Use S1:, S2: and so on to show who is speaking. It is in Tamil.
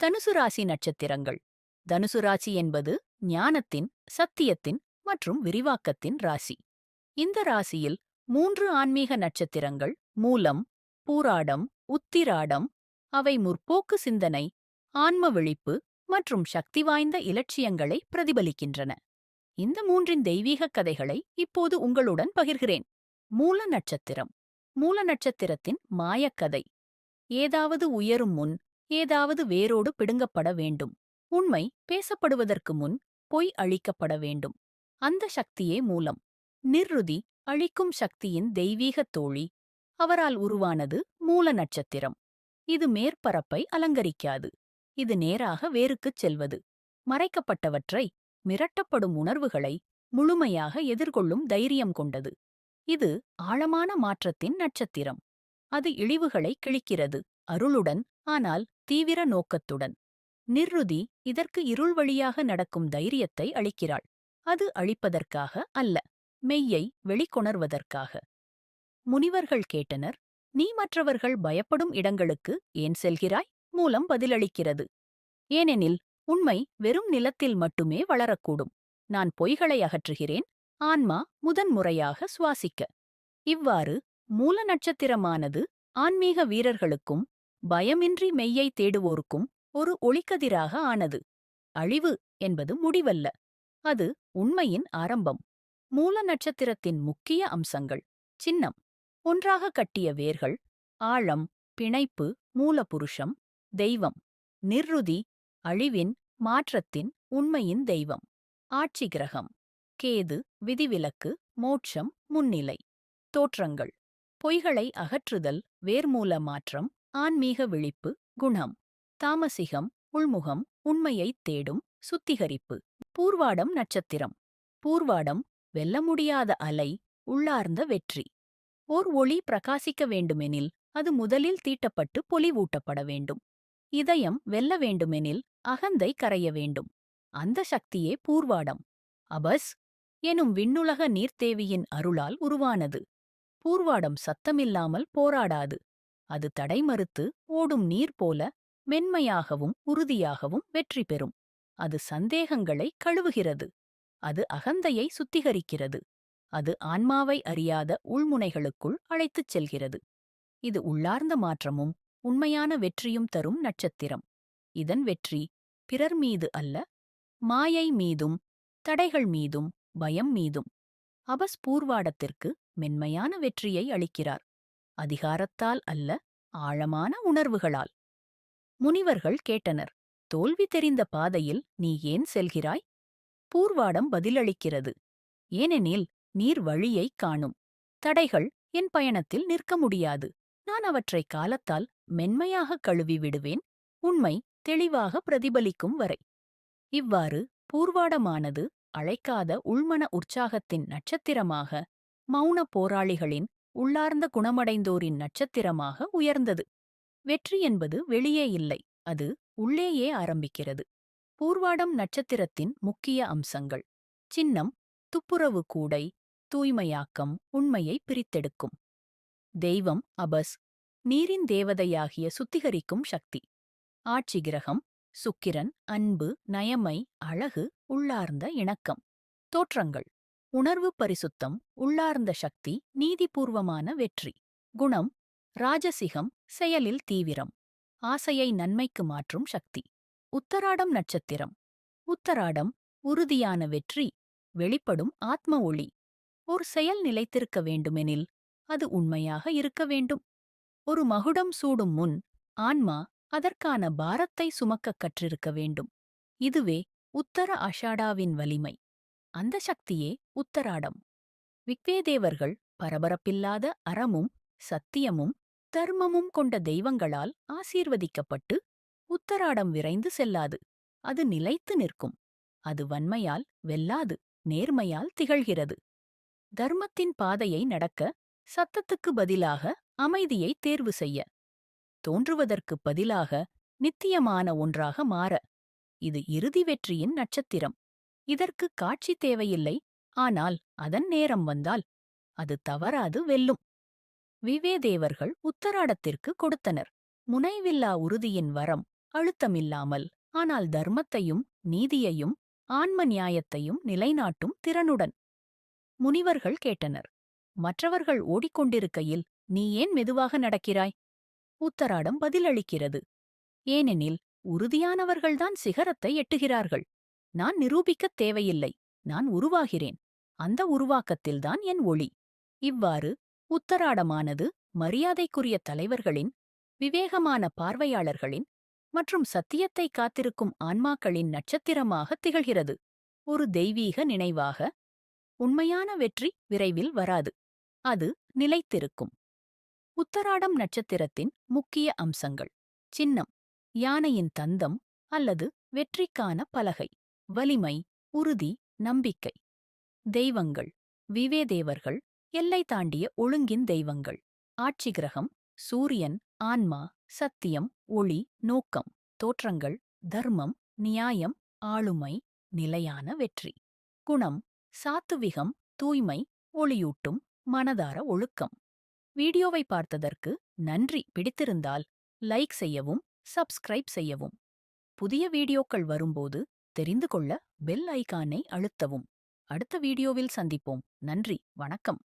S1: தனுசு ராசி நட்சத்திரங்கள். தனுசு ராசி என்பது ஞானத்தின் சத்தியத்தின் மற்றும் விரிவாக்கத்தின் ராசி. இந்த ராசியில் மூன்று ஆன்மீக நட்சத்திரங்கள் மூலம் பூராடம் உத்திராடம் அவை முற்போக்கு சிந்தனை ஆன்ம விழிப்பு மற்றும் சக்தி வாய்ந்த இலட்சியங்களை பிரதிபலிக்கின்றன. இந்த மூன்றின் தெய்வீக கதைகளை இப்போது உங்களுடன் பகிர்கிறேன். மூல நட்சத்திரம். மூல நட்சத்திரத்தின் மாயக்கதை ஏதாவது உயரும் முன் ஏதாவது வேரோடு பிடுங்கப்பட வேண்டும். உண்மை பேசப்படுவதற்கு முன் பொய் அழிக்கப்பட வேண்டும். அந்த சக்தியே மூலம். நிர்ருதி அழிக்கும் சக்தியின் தெய்வீகத் தோழி. அவரால் உருவானது மூல நட்சத்திரம். இது மேற்பரப்பை அலங்கரிக்காது. இது நேராக வேருக்குச் செல்வது. மறைக்கப்பட்டவற்றை மிரட்டப்படும் உணர்வுகளை முழுமையாக எதிர்கொள்ளும் தைரியம் கொண்டது. இது ஆழமான மாற்றத்தின் நட்சத்திரம். அது இழிவுகளை கிழிக்கிறது. அருளுடன் ஆனால் தீவிர நோக்கத்துடன். நிர்ருதி இதற்கு இருள் வழியாக நடக்கும் தைரியத்தை அளிக்கிறாள். அது அழிப்பதற்காக அல்ல மெய்யை வெளிக்கொணர்வதற்காக. முனிவர்கள் கேட்டனர் நீ மற்றவர்கள் பயப்படும் இடங்களுக்கு ஏன் செல்கிறாய்? மூலம் பதிலளிக்கிறது. ஏனெனில் உண்மை வெறும் நிலத்தில் மட்டுமே வளரக்கூடும். நான் பொய்களை அகற்றுகிறேன் ஆன்மா முதன்முறையாக சுவாசிக்க. இவ்வாறு மூல நட்சத்திரமானது ஆன்மீக வீரர்களுக்கும் பயமின்றி மெய்யை தேடுவோருக்கும் ஒரு ஒளிக்கதிராக ஆனது. அழிவு என்பது முடிவல்ல. அது உண்மையின் ஆரம்பம். மூல நட்சத்திரத்தின் முக்கிய அம்சங்கள். சின்னம். ஒன்றாக கட்டிய வேர்கள். ஆழம். பிணைப்பு. மூலபுருஷம். தெய்வம். நிர்ருதி. அழிவின். மாற்றத்தின். உண்மையின் தெய்வம். ஆட்சி கிரகம். கேது. விதிவிலக்கு. மோட்சம். முன்னிலை. தோற்றங்கள். பொய்களை அகற்றுதல். வேர்மூல மாற்றம். ஆன்மீக விழிப்பு குணம் தாமசிகம் உள்முகம் உண்மையைத் தேடும் சுத்திகரிப்பு. பூர்வாடம் நட்சத்திரம். பூர்வாடம் வெல்ல முடியாத அலை உள்ளார்ந்த வெற்றி. ஓர் ஒளி பிரகாசிக்க வேண்டுமெனில் அது முதலில் தீட்டப்பட்டு பொலிவூட்டப்பட வேண்டும். இதயம் வெல்ல வேண்டுமெனில் அகந்தை கரைய வேண்டும். அந்த சக்தியே பூர்வாடம். அபஸ் எனும் விண்ணுலக நீர்த்தேவியின் அருளால் உருவானது. பூர்வாடம் சத்தமில்லாமல் போராடாது. அது தடைமறுத்து ஓடும் நீர் போல மென்மையாகவும் உறுதியாகவும் வெற்றி பெறும். அது சந்தேகங்களை கழுவுகிறது. அது அகந்தையை சுத்திகரிக்கிறது. அது ஆன்மாவை அறியாத உள்முனைகளுக்குள் அழைத்துச் செல்கிறது. இது உள்ளார்ந்த மாற்றமும் உண்மையான வெற்றியும் தரும் நட்சத்திரம். இதன் வெற்றி பிறர் மீது அல்ல மாயை மீதும் தடைகள் மீதும் பயம் மீதும். அபஸ்பூர்வாடத்திற்கு மென்மையான வெற்றியை அளிக்கிறார். அதிகாரத்தால் அல்ல ஆழமான உணர்வுகளால். முனிவர்கள் கேட்டனர் தோல்வி தெரிந்த பாதையில் நீ ஏன் செல்கிறாய்? பூர்வாடம் பதிலளிக்கிறது. ஏனெனில் நீர் வழியைக் காணும். தடைகள் என் பயணத்தில் நிற்க முடியாது. நான் அவற்றை காலத்தால் மென்மையாக கழுவி விடுவேன். உண்மை தெளிவாக பிரதிபலிக்கும் வரை. இவ்வாறு பூர்வாடமானது அழைக்காத உள்மன உற்சாகத்தின் நட்சத்திரமாக மௌன போராளிகளின் உள்ளார்ந்த குணமடைந்தோரின் நட்சத்திரமாக உயர்ந்தது. வெற்றி என்பது வெளியே இல்லை அது உள்ளேயே ஆரம்பிக்கிறது. பூர்வாடம் நட்சத்திரத்தின் முக்கிய அம்சங்கள். சின்னம் துப்புரவு கூடை தூய்மையாக்கம் உண்மையை பிரித்தெடுக்கும். தெய்வம் அபஸ் நீரின் தேவதையாகிய சுத்திகரிக்கும் சக்தி. ஆட்சி கிரகம் சுக்கிரன் அன்பு நயமை அழகு உள்ளார்ந்த இணக்கம். தோற்றங்கள். உணர்வு பரிசுத்தம் உள்ளார்ந்த சக்தி நீதிபூர்வமான வெற்றி. குணம் ராஜசிகம் செயலில் தீவிரம். ஆசையை நன்மைக்கு மாற்றும் சக்தி. உத்தராடம் நட்சத்திரம். உத்தராடம் உறுதியான வெற்றி வெளிப்படும் ஆத்ம ஒளி. ஒரு செயல் நிலைத்திருக்க வேண்டுமெனில் அது உண்மையாக இருக்க வேண்டும். ஒரு மகுடம் சூடும் முன் ஆன்மா அதற்கான பாரத்தை சுமக்கக் கற்றிருக்க வேண்டும். இதுவே உத்தர அஷாடாவின் வலிமை. அந்த சக்தியே உத்தராடம். விக்வேதேவர்கள் பரபரப்பில்லாத அறமும் சத்தியமும் தர்மமும் கொண்ட தெய்வங்களால் ஆசீர்வதிக்கப்பட்டு உத்தராடம் விரைந்து செல்லாது. அது நிலைத்து நிற்கும். அது வன்மையால் வெல்லாது நேர்மையால் திகழ்கிறது. தர்மத்தின் பாதையை நடக்க சத்தத்துக்கு பதிலாக அமைதியை தேர்வு செய்ய. தோன்றுவதற்குப் பதிலாக நித்தியமான ஒன்றாக மாற. இது இறுதி வெற்றியின் நட்சத்திரம். இதற்கு காட்சி தேவையில்லை. ஆனால் அதன் நேரம் வந்தால் அது தவறாது வெல்லும். விவேதேவர்கள் உத்தராடத்திற்கு கொடுத்தனர். முனைவில்லா உறுதியின் வரம் அழுத்தமில்லாமல் ஆனால் தர்மத்தையும் நீதியையும் ஆன்ம நியாயத்தையும் நிலைநாட்டும் திறனுடன். முனிவர்கள் கேட்டனர் மற்றவர்கள் ஓடிக்கொண்டிருக்கையில் நீ ஏன் மெதுவாக நடக்கிறாய்? உத்தராடம் பதிலளிக்கிறது. ஏனெனில் உறுதியானவர்கள்தான் சிகரத்தை எட்டுகிறார்கள். நான் நிரூபிக்கத் தேவையில்லை நான் உருவாகிறேன். அந்த உருவாக்கத்தில்தான் என் ஒளி. இவ்வாறு உத்தராடமானது மரியாதைக்குரிய தலைவர்களின் விவேகமான பார்வையாளர்களின் மற்றும் சத்தியத்தை காத்திருக்கும் ஆன்மாக்களின் நட்சத்திரமாக திகழ்கிறது. ஒரு தெய்வீக நினைவாக உண்மையான வெற்றி விரைவில் வராது. அது நிலைத்திருக்கும். உத்தராடம் நட்சத்திரத்தின் முக்கிய அம்சங்கள். சின்னம் யானையின் தந்தம் அல்லது வெற்றிக்கான பலகை. வலிமை உறுதி நம்பிக்கை. தெய்வங்கள் விவேதேவர்கள் எல்லை தாண்டிய ஒழுங்கின் தெய்வங்கள். ஆட்சி கிரகம் சூரியன் ஆன்மா சத்தியம் ஒளி நோக்கம் தோற்றங்கள் தர்மம் நியாயம் ஆளுமை நிலையான வெற்றி. குணம் சாத்துவிகம் தூய்மை ஒளியூட்டும் மனதார ஒழுக்கம். வீடியோவை பார்த்ததற்கு நன்றி. பிடித்திருந்தால் லைக் செய்யவும் சப்ஸ்கிரைப் செய்யவும். புதிய வீடியோக்கள் வரும்போது தெரிந்து கொள்ள பெல் ஐகானை அழுத்தவும். அடுத்த வீடியோவில் சந்திப்போம். நன்றி. வணக்கம்.